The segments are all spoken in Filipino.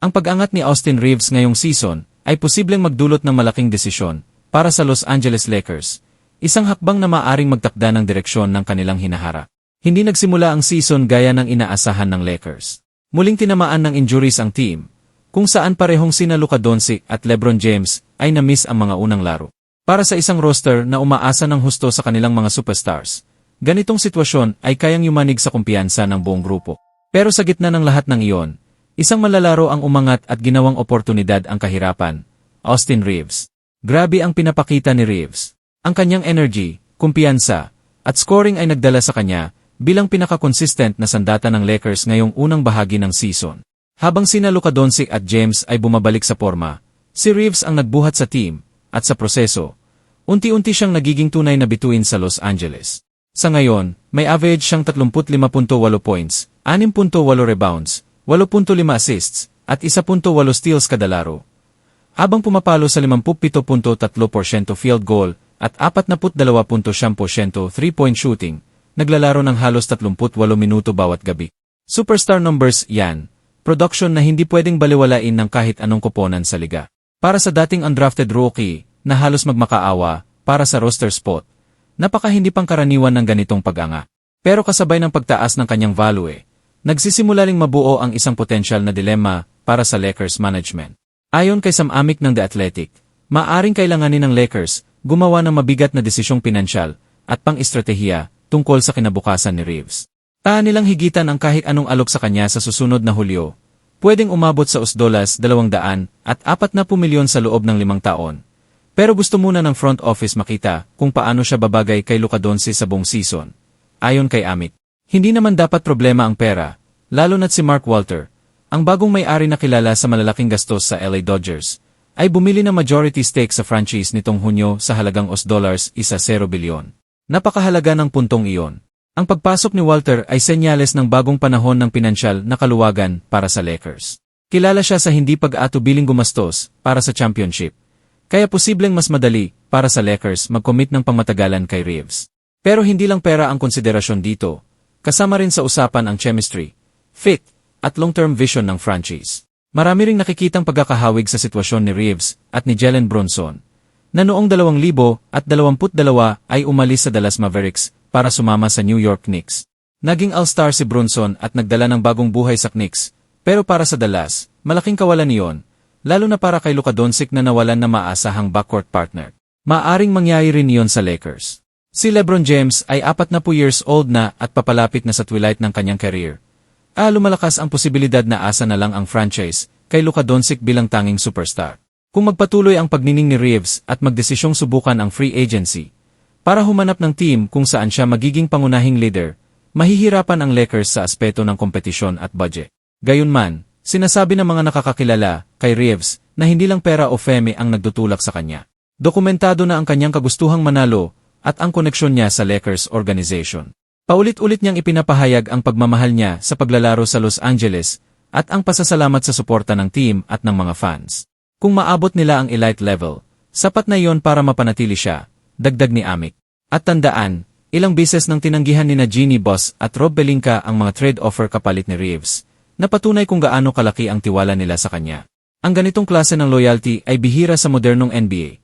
Ang pag-angat ni Austin Reeves ngayong season ay posibleng magdulot ng malaking desisyon para sa Los Angeles Lakers, isang hakbang na maaring magtakda ng direksyon ng kanilang hinaharap. Hindi nagsimula ang season gaya ng inaasahan ng Lakers. Muling tinamaan ng injuries ang team, kung saan parehong sina Luka Doncic at LeBron James ay na-miss ang mga unang laro. Para sa isang roster na umaasa ng husto sa kanilang mga superstars, ganitong sitwasyon ay kayang yumanig sa kumpiyansa ng buong grupo. Pero sa gitna ng lahat ng iyon, Isang malalaro ang umangat at ginawang oportunidad ang kahirapan, Austin Reeves. Grabe ang pinapakita ni Reeves. Ang kanyang energy, kumpiyansa, at scoring ay nagdala sa kanya bilang pinaka-consistent na sandata ng Lakers ngayong unang bahagi ng season. Habang sina Luka Doncic at James ay bumabalik sa forma, si Reeves ang nagbuhat sa team, at sa proseso, unti-unti siyang nagiging tunay na bituin sa Los Angeles. Sa ngayon, may average siyang 35.8 points, 6.8 rebounds, 8.5 assists, at 1.8 steals kada laro. Habang pumapalo sa 57.3% field goal at 42.7% three-point shooting, naglalaro ng halos 38 minuto bawat gabi. Superstar numbers yan, production na hindi pwedeng baliwalain ng kahit anong koponan sa liga. Para sa dating undrafted rookie, na halos magmakaawa, para sa roster spot, napaka hindi pangkaraniwan ng ganitong pag-anga. Pero kasabay ng pagtaas ng kanyang value, Nagsisimula ring mabuo ang isang potensyal na dilema para sa Lakers management. Ayon kay Sam Amick ng The Athletic, maaring kailanganin ng Lakers gumawa ng mabigat na desisyong pinansyal at pang-estratehiya tungkol sa kinabukasan ni Reeves. Taan nilang higitan ang kahit anong alok sa kanya sa susunod na Hulyo, pwedeng umabot sa usdolas 200 at 40 milyon sa loob ng limang taon. Pero gusto muna ng front office makita kung paano siya babagay kay Luka Doncic sa buong season. Ayon kay Amit, hindi naman dapat problema ang pera, lalo na't si Mark Walter, ang bagong may-ari na kilala sa malalaking gastos sa LA Dodgers, ay bumili ng majority stake sa franchise nitong Hunyo sa halagang os dollars isa 0 bilyon. Napakahalaga ng puntong iyon. Ang pagpasok ni Walter ay senyales ng bagong panahon ng pinansyal na kaluwagan para sa Lakers. Kilala siya sa hindi pag-atubiling gumastos para sa championship. Kaya posibleng mas madali para sa Lakers mag-commit ng pangmatagalan kay Reeves. Pero hindi lang pera ang konsiderasyon dito, Kasama rin sa usapan ang chemistry, fit, at long-term vision ng franchise. Marami ring nakikitang pagkakahawig sa sitwasyon ni Reeves at ni Jalen Bronson, na noong 2022 ay umalis sa Dallas Mavericks para sumama sa New York Knicks. Naging all-star si Bronson at nagdala ng bagong buhay sa Knicks, pero para sa Dallas, malaking kawalan niyon, lalo na para kay Luka Doncic na nawalan na maasahang backcourt partner. Maaring mangyari rin niyon sa Lakers. Si Lebron James ay apat na po years old na at papalapit na sa twilight ng kanyang career. Ah, lumalakas ang posibilidad na asa na lang ang franchise kay Luka Doncic bilang tanging superstar. Kung magpatuloy ang pagnining ni Reeves at magdesisyong subukan ang free agency, para humanap ng team kung saan siya magiging pangunahing leader, mahihirapan ang Lakers sa aspeto ng kompetisyon at budget. Gayunman, sinasabi ng mga nakakakilala kay Reeves na hindi lang pera o fame ang nagdutulak sa kanya. Dokumentado na ang kanyang kagustuhang manalo at ang koneksyon niya sa Lakers organization. Paulit-ulit niyang ipinapahayag ang pagmamahal niya sa paglalaro sa Los Angeles at ang pasasalamat sa suporta ng team at ng mga fans. Kung maabot nila ang elite level, sapat na iyon para mapanatili siya, dagdag ni Amik. At tandaan, ilang bises nang tinanggihan ni na Jeannie Boss at Rob Belinka ang mga trade offer kapalit ni Reeves, na patunay kung gaano kalaki ang tiwala nila sa kanya. Ang ganitong klase ng loyalty ay bihira sa modernong NBA,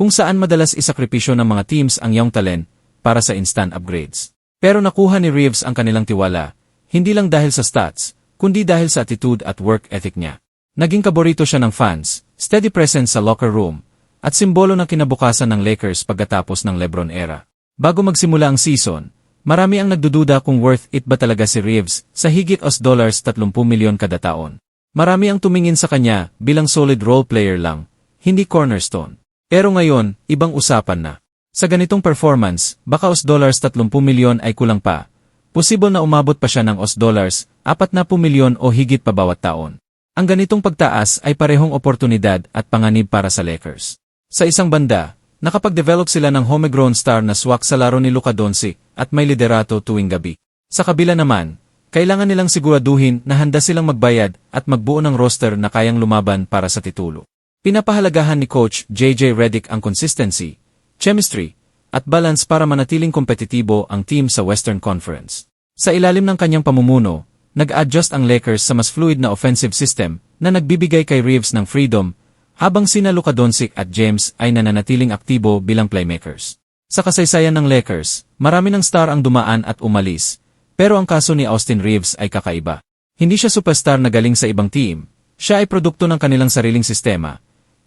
kung saan madalas isakripisyo ng mga teams ang young talent para sa instant upgrades. Pero nakuha ni Reeves ang kanilang tiwala, hindi lang dahil sa stats, kundi dahil sa attitude at work ethic niya. Naging kaborito siya ng fans, steady presence sa locker room, at simbolo ng kinabukasan ng Lakers pagkatapos ng Lebron era. Bago magsimula ang season, marami ang nagdududa kung worth it ba talaga si Reeves sa higit os dollars 30 milyon kada taon. Marami ang tumingin sa kanya bilang solid role player lang, hindi cornerstone. Pero ngayon, ibang usapan na. Sa ganitong performance, baka os dollars 30 milyon ay kulang pa. Posible na umabot pa siya ng os dollars 40 milyon o higit pa bawat taon. Ang ganitong pagtaas ay parehong oportunidad at panganib para sa Lakers. Sa isang banda, nakapag-develop sila ng homegrown star na swak sa laro ni Luka Doncic at may liderato tuwing gabi. Sa kabila naman, kailangan nilang siguraduhin na handa silang magbayad at magbuo ng roster na kayang lumaban para sa titulo. Pinapahalagahan ni Coach JJ Redick ang consistency, chemistry, at balance para manatiling kompetitibo ang team sa Western Conference. Sa ilalim ng kanyang pamumuno, nag-adjust ang Lakers sa mas fluid na offensive system na nagbibigay kay Reeves ng freedom, habang sina Luka Doncic at James ay nananatiling aktibo bilang playmakers. Sa kasaysayan ng Lakers, marami ng star ang dumaan at umalis, pero ang kaso ni Austin Reeves ay kakaiba. Hindi siya superstar na galing sa ibang team, siya ay produkto ng kanilang sariling sistema.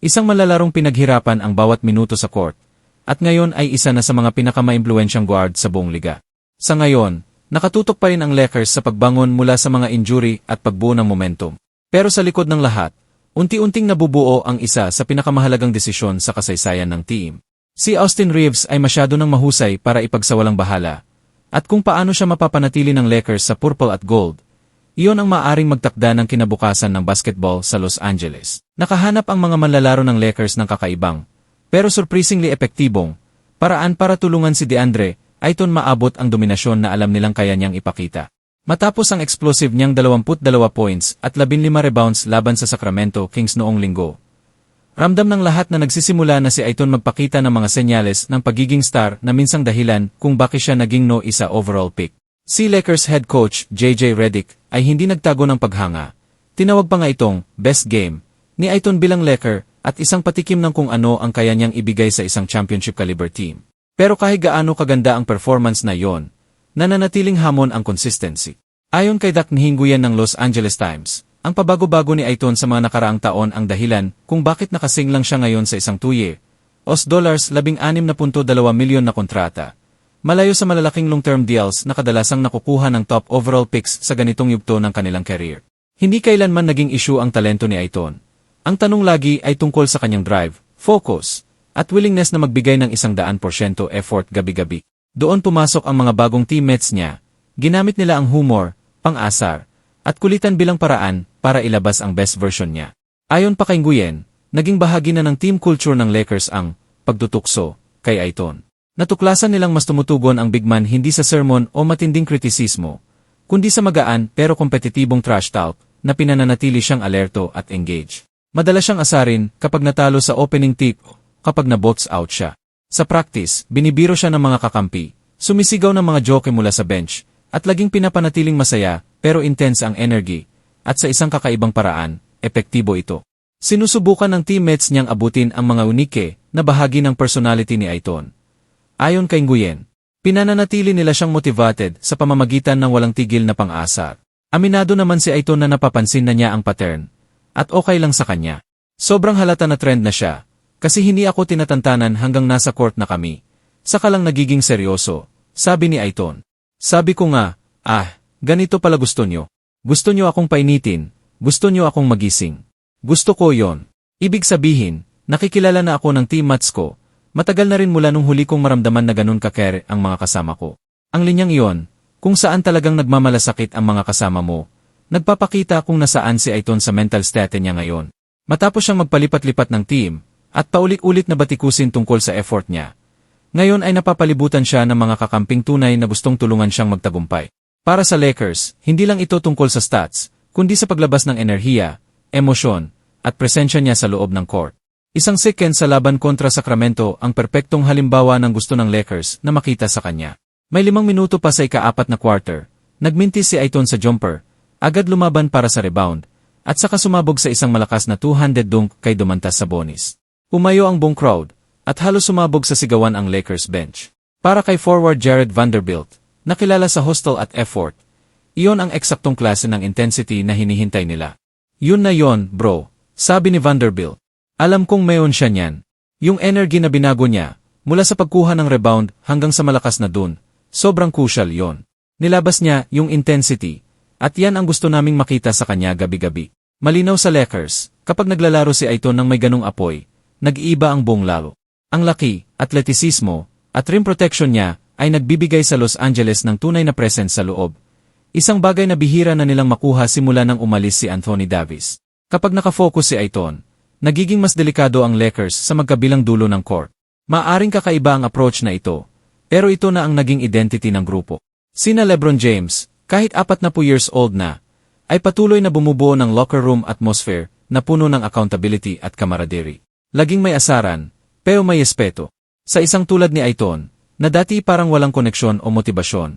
Isang malalarong pinaghirapan ang bawat minuto sa court, at ngayon ay isa na sa mga pinakamaimpluensyang guard sa buong liga. Sa ngayon, nakatutok pa rin ang Lakers sa pagbangon mula sa mga injury at pagbuo ng momentum. Pero sa likod ng lahat, unti-unting nabubuo ang isa sa pinakamahalagang desisyon sa kasaysayan ng team. Si Austin Reeves ay masyado ng mahusay para ipagsawalang bahala, at kung paano siya mapapanatili ng Lakers sa purple at gold, iyon ang maaring magtakda ng kinabukasan ng basketball sa Los Angeles. Nakahanap ang mga manlalaro ng Lakers ng kakaibang, pero surprisingly epektibong, paraan para tulungan si DeAndre, Ayton maabot ang dominasyon na alam nilang kaya niyang ipakita. Matapos ang explosive niyang 22 points at 15 rebounds laban sa Sacramento Kings noong linggo. Ramdam ng lahat na nagsisimula na si Ayton magpakita ng mga senyales ng pagiging star na minsang dahilan kung bakit siya naging no isa overall pick. Si Lakers head coach JJ Redick ay hindi nagtago ng paghanga. Tinawag pa nga itong best game ni Aiton bilang Laker at isang patikim ng kung ano ang kaya niyang ibigay sa isang championship caliber team. Pero kahit gaano kaganda ang performance na yon, nananatiling hamon ang consistency. Ayon kay Dak Nhinguyan ng Los Angeles Times, ang pabago-bago ni Aiton sa mga nakaraang taon ang dahilan kung bakit nakasing lang siya ngayon sa isang 2-year, os dollars 16.2 milyon na kontrata Malayo sa malalaking long-term deals na kadalasang nakukuha ng top overall picks sa ganitong yugto ng kanilang career. Hindi kailanman naging issue ang talento ni Aiton. Ang tanong lagi ay tungkol sa kanyang drive, focus, at willingness na magbigay ng isang daan porsyento effort gabi-gabi. Doon pumasok ang mga bagong teammates niya. Ginamit nila ang humor, pang-asar, at kulitan bilang paraan para ilabas ang best version niya. Ayon pa kay Nguyen, naging bahagi na ng team culture ng Lakers ang pagtutukso kay Aiton. Natuklasan nilang mas tumutugon ang big man hindi sa sermon o matinding kritisismo, kundi sa magaan pero kompetitibong trash talk na pinananatili siyang alerto at engage. Madalas siyang asarin kapag natalo sa opening tip kapag na-box out siya. Sa practice, binibiro siya ng mga kakampi, sumisigaw ng mga joke mula sa bench, at laging pinapanatiling masaya pero intense ang energy, at sa isang kakaibang paraan, epektibo ito. Sinusubukan ng teammates niyang abutin ang mga unike na bahagi ng personality ni Aiton Ayon kay Nguyen, pinananatili nila siyang motivated sa pamamagitan ng walang tigil na pang-asar. Aminado naman si Aiton na napapansin na niya ang pattern, at okay lang sa kanya. Sobrang halata na trend na siya, kasi hindi ako tinatantanan hanggang nasa court na kami. Saka lang nagiging seryoso, sabi ni Aiton. Sabi ko nga, ah, ganito pala gusto nyo. Gusto nyo akong painitin, gusto nyo akong magising. Gusto ko yon. Ibig sabihin, nakikilala na ako ng teammates ko, Matagal na rin mula nung huli kong maramdaman na ganun kakere ang mga kasama ko. Ang linyang iyon, kung saan talagang nagmamalasakit ang mga kasama mo, nagpapakita kung nasaan si Aiton sa mental state niya ngayon. Matapos siyang magpalipat-lipat ng team, at paulit-ulit na batikusin tungkol sa effort niya. Ngayon ay napapalibutan siya ng mga kakamping tunay na gustong tulungan siyang magtagumpay. Para sa Lakers, hindi lang ito tungkol sa stats, kundi sa paglabas ng enerhiya, emosyon, at presensya niya sa loob ng court. Isang second sa laban kontra Sacramento ang perpektong halimbawa ng gusto ng Lakers na makita sa kanya. May limang minuto pa sa ikaapat na quarter, nagmintis si Aiton sa jumper, agad lumaban para sa rebound, at saka sumabog sa isang malakas na 200 dunk kay Dumantas sa bonus. Umayo ang buong crowd, at halos sumabog sa sigawan ang Lakers bench. Para kay forward Jared Vanderbilt, nakilala sa hustle at effort, iyon ang eksaktong klase ng intensity na hinihintay nila. Yun na yon, bro, sabi ni Vanderbilt. Alam kong mayon siya niyan. Yung energy na binago niya, mula sa pagkuha ng rebound hanggang sa malakas na dun, sobrang crucial yon. Nilabas niya yung intensity, at yan ang gusto naming makita sa kanya gabi-gabi. Malinaw sa Lakers, kapag naglalaro si Aiton ng may ganong apoy, nag-iiba ang buong lalo. Ang laki, atletisismo, at rim protection niya ay nagbibigay sa Los Angeles ng tunay na presence sa loob. Isang bagay na bihira na nilang makuha simula nang umalis si Anthony Davis. Kapag nakafocus si Aiton, Nagiging mas delikado ang Lakers sa magkabilang dulo ng court. Maaring kakaiba ang approach na ito, pero ito na ang naging identity ng grupo. Sina Lebron James, kahit apat na po years old na, ay patuloy na bumubuo ng locker room atmosphere na puno ng accountability at camaraderie. Laging may asaran, pero may espeto. Sa isang tulad ni Aiton, na dati parang walang koneksyon o motibasyon,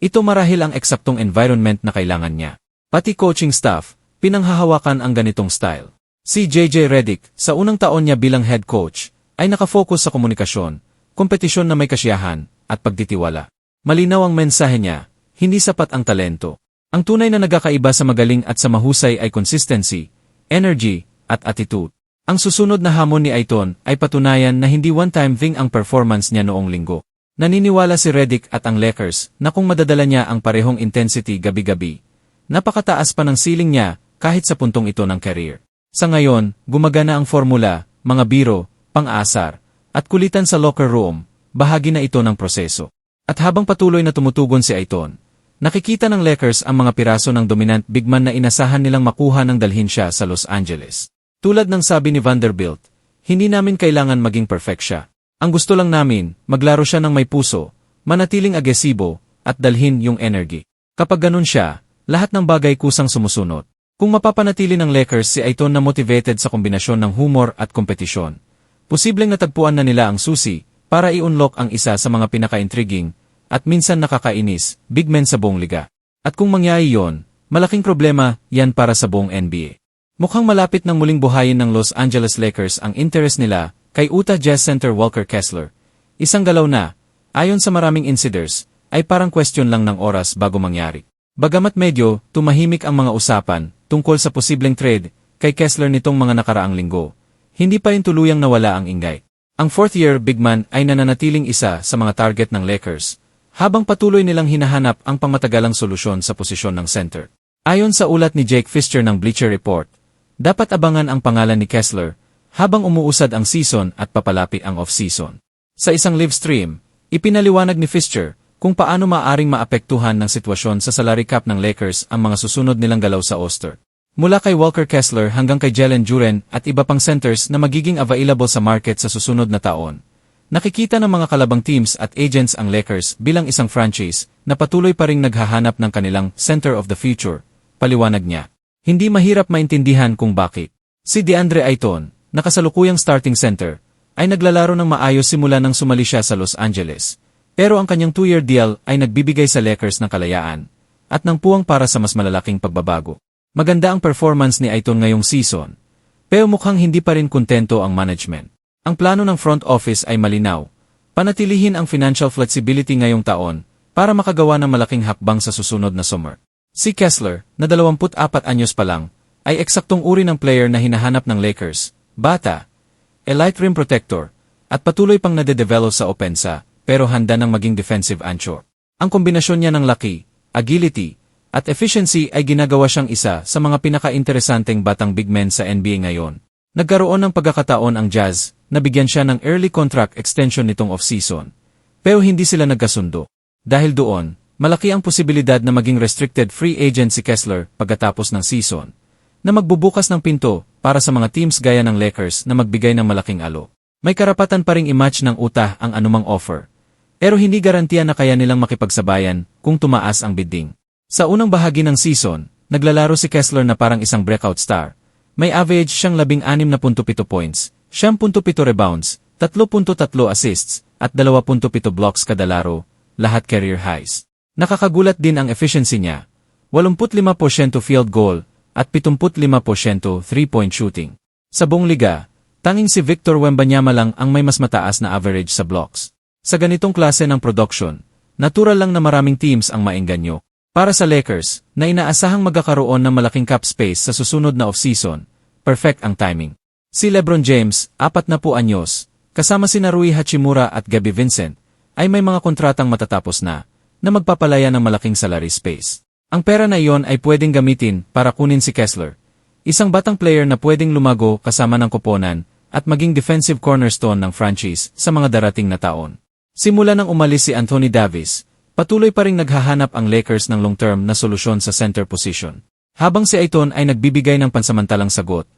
ito marahil ang eksaktong environment na kailangan niya. Pati coaching staff, pinanghahawakan ang ganitong style. Si JJ Redick, sa unang taon niya bilang head coach, ay nakafocus sa komunikasyon, kompetisyon na may kasiyahan, at pagtitiwala. Malinaw ang mensahe niya, hindi sapat ang talento. Ang tunay na nagkakaiba sa magaling at sa mahusay ay consistency, energy, at attitude. Ang susunod na hamon ni Aiton ay patunayan na hindi one-time thing ang performance niya noong linggo. Naniniwala si Redick at ang Lakers na kung madadala niya ang parehong intensity gabi-gabi, napakataas pa ng ceiling niya kahit sa puntong ito ng career. Sa ngayon, gumagana ang formula, mga biro, pang-asar, at kulitan sa locker room, bahagi na ito ng proseso. At habang patuloy na tumutugon si Aiton, nakikita ng Lakers ang mga piraso ng dominant big man na inasahan nilang makuha ng dalhin siya sa Los Angeles. Tulad ng sabi ni Vanderbilt, hindi namin kailangan maging perfect siya. Ang gusto lang namin, maglaro siya ng may puso, manatiling agresibo, at dalhin yung energy. Kapag ganun siya, lahat ng bagay kusang sumusunod. Kung mapapanatili ng Lakers si Aiton na motivated sa kombinasyon ng humor at kompetisyon, posibleng natagpuan na nila ang susi para i-unlock ang isa sa mga pinaka-intriguing at minsan nakakainis, big men sa buong liga. At kung mangyari yon, malaking problema yan para sa buong NBA. Mukhang malapit ng muling buhayin ng Los Angeles Lakers ang interest nila kay Utah Jazz Center Walker Kessler. Isang galaw na, ayon sa maraming insiders, ay parang question lang ng oras bago mangyari. Bagamat medyo tumahimik ang mga usapan, tungkol sa posibleng trade kay Kessler nitong mga nakaraang linggo, hindi pa rin tuluyang nawala ang ingay. Ang fourth-year big man ay nananatiling isa sa mga target ng Lakers, habang patuloy nilang hinahanap ang pangmatagalang solusyon sa posisyon ng center. Ayon sa ulat ni Jake Fischer ng Bleacher Report, dapat abangan ang pangalan ni Kessler habang umuusad ang season at papalapit ang off-season. Sa isang live stream, ipinaliwanag ni Fischer kung paano maaring maapektuhan ng sitwasyon sa salary cap ng Lakers ang mga susunod nilang galaw sa Oster. Mula kay Walker Kessler hanggang kay Jalen Duren at iba pang centers na magiging available sa market sa susunod na taon. Nakikita ng mga kalabang teams at agents ang Lakers bilang isang franchise na patuloy pa ring naghahanap ng kanilang center of the future, paliwanag niya. Hindi mahirap maintindihan kung bakit. Si DeAndre Ayton, nakasalukuyang starting center, ay naglalaro ng maayos simula nang sumali siya sa Los Angeles pero ang kanyang two-year deal ay nagbibigay sa Lakers ng kalayaan at ng puwang para sa mas malalaking pagbabago. Maganda ang performance ni Aiton ngayong season, pero mukhang hindi pa rin kontento ang management. Ang plano ng front office ay malinaw, panatilihin ang financial flexibility ngayong taon para makagawa ng malaking hakbang sa susunod na summer. Si Kessler, na 24 anyos pa lang, ay eksaktong uri ng player na hinahanap ng Lakers, bata, elite rim protector, at patuloy pang nade-develop sa opensa, pero handa ng maging defensive anchor. Ang kombinasyon niya ng laki, agility, at efficiency ay ginagawa siyang isa sa mga pinaka-interesanteng batang big men sa NBA ngayon. Nagkaroon ng pagkakataon ang Jazz na bigyan siya ng early contract extension nitong off-season. Pero hindi sila nagkasundo. Dahil doon, malaki ang posibilidad na maging restricted free agent si Kessler pagkatapos ng season, na magbubukas ng pinto para sa mga teams gaya ng Lakers na magbigay ng malaking alo. May karapatan pa ring i-match ng utah ang anumang offer. Pero hindi garantiya na kaya nilang makipagsabayan kung tumaas ang bidding. Sa unang bahagi ng season, naglalaro si Kessler na parang isang breakout star. May average siyang 16.7 points, 10.7 rebounds, 3.3 assists, at 2.7 blocks kada laro, lahat career highs. Nakakagulat din ang efficiency niya. 85% field goal at 75% three-point shooting. Sa buong liga, tanging si Victor Wembanyama lang ang may mas mataas na average sa blocks. Sa ganitong klase ng production, natural lang na maraming teams ang maengganyo. Para sa Lakers, na inaasahang magkakaroon ng malaking cap space sa susunod na offseason, perfect ang timing. Si LeBron James, apat na po anyos, kasama si Rui Hachimura at Gabby Vincent, ay may mga kontratang matatapos na, na magpapalaya ng malaking salary space. Ang pera na iyon ay pwedeng gamitin para kunin si Kessler, isang batang player na pwedeng lumago kasama ng koponan at maging defensive cornerstone ng franchise sa mga darating na taon. Simula nang umalis si Anthony Davis, patuloy pa rin naghahanap ang Lakers ng long-term na solusyon sa center position. Habang si Aiton ay nagbibigay ng pansamantalang sagot,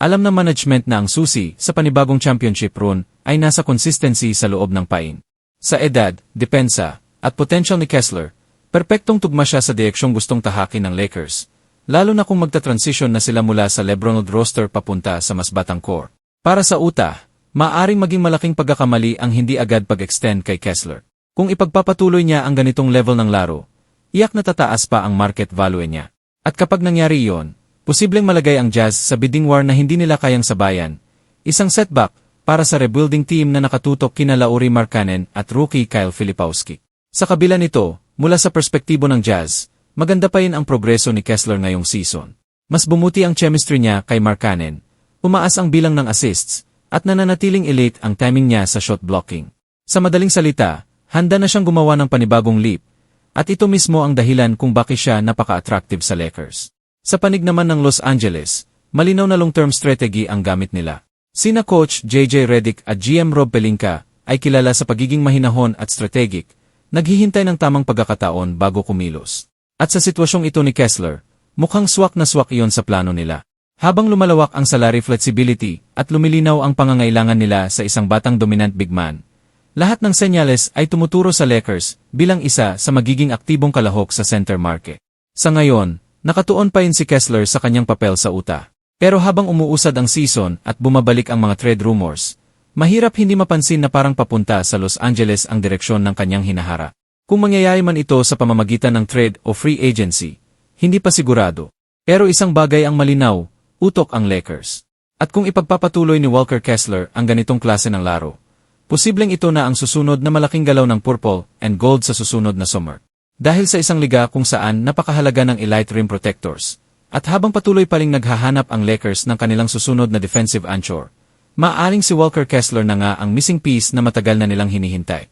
alam ng management na ang susi sa panibagong championship run ay nasa consistency sa loob ng pain. Sa edad, depensa, at potential ni Kessler, perpektong tugma siya sa direksyong gustong tahakin ng Lakers, lalo na kung magta-transition na sila mula sa Lebron roster papunta sa mas batang core. Para sa Utah, Maaring maging malaking pagkakamali ang hindi agad pag-extend kay Kessler. Kung ipagpapatuloy niya ang ganitong level ng laro, iyak na tataas pa ang market value niya. At kapag nangyari iyon, Posibleng malagay ang Jazz sa bidding war na hindi nila kayang sabayan. Isang setback para sa rebuilding team na nakatutok kina Lauri Markkanen at rookie Kyle Filipowski. Sa kabila nito, mula sa perspektibo ng Jazz, maganda pa rin ang progreso ni Kessler ngayong season. Mas bumuti ang chemistry niya kay Markkanen, umaas ang bilang ng assists, at nananatiling elite ang timing niya sa shot blocking. Sa madaling salita, handa na siyang gumawa ng panibagong leap, at ito mismo ang dahilan kung bakit siya napaka-attractive sa Lakers. Sa panig naman ng Los Angeles, malinaw na long-term strategy ang gamit nila. Sina Coach JJ Redick at GM Rob Pelinka ay kilala sa pagiging mahinahon at strategic, naghihintay ng tamang pagkakataon bago kumilos. At sa sitwasyong ito ni Kessler, mukhang swak na swak iyon sa plano nila. Habang lumalawak ang salary flexibility at lumilinaw ang pangangailangan nila sa isang batang dominant big man, lahat ng senyales ay tumuturo sa Lakers bilang isa sa magiging aktibong kalahok sa center market. Sa ngayon, nakatuon pa rin si Kessler sa kanyang papel sa UTA. Pero habang umuusad ang season at bumabalik ang mga trade rumors, mahirap hindi mapansin na parang papunta sa Los Angeles ang direksyon ng kanyang hinahara. Kung mangyayari man ito sa pamamagitan ng trade o free agency, hindi pa sigurado. Pero isang bagay ang malinaw, utok ang Lakers. At kung ipagpapatuloy ni Walker Kessler ang ganitong klase ng laro, posibleng ito na ang susunod na malaking galaw ng purple and gold sa susunod na summer. Dahil sa isang liga kung saan napakahalaga ng elite rim protectors, at habang patuloy pa ring naghahanap ang Lakers ng kanilang susunod na defensive anchor, maaring si Walker Kessler na nga ang missing piece na matagal na nilang hinihintay.